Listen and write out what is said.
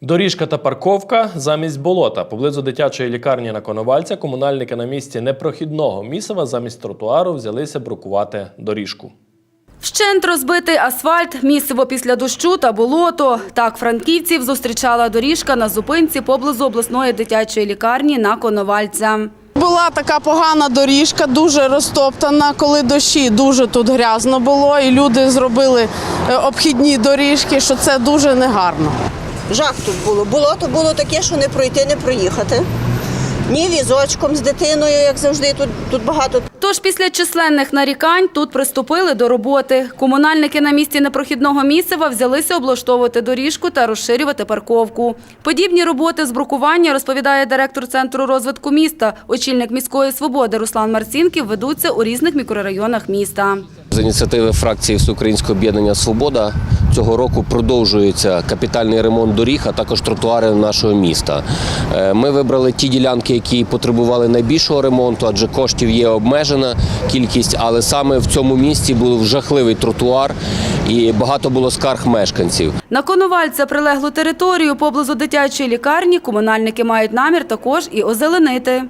Доріжка та парковка замість болота. Поблизу дитячої лікарні на Коновальця комунальники на місці непрохідного місива замість тротуару взялися брукувати доріжку. Вщент розбитий асфальт, місиво після дощу та болото. Так франківців зустрічала доріжка на зупинці поблизу обласної дитячої лікарні на Коновальця. Була така погана доріжка, дуже розтоптана, коли дощі дуже тут грязно було, і люди зробили е, обхідні доріжки, що це дуже негарно. Жах тут було. Болото було таке, що не пройти, не проїхати. Ні візочком з дитиною, як завжди, тут, тут багато. Тож після численних нарікань тут приступили до роботи. Комунальники на місці непрохідного місива взялися облаштовувати доріжку та розширювати парковку. Подібні роботи з брукування, розповідає директор Центру розвитку міста, очільник міської свободи Руслан Марцінків, ведуться у різних мікрорайонах міста. З ініціативи фракції Всеукраїнського об'єднання Свобода цього року продовжується капітальний ремонт доріг, а також тротуари нашого міста. Е, Ми вибрали ті ділянки, які потребували найбільшого ремонту, адже коштів є обмежена кількість, але саме в цьому місті був жахливий тротуар і багато було скарг мешканців. На Коновальця прилеглу територію поблизу дитячої лікарні комунальники мають намір також і озеленити.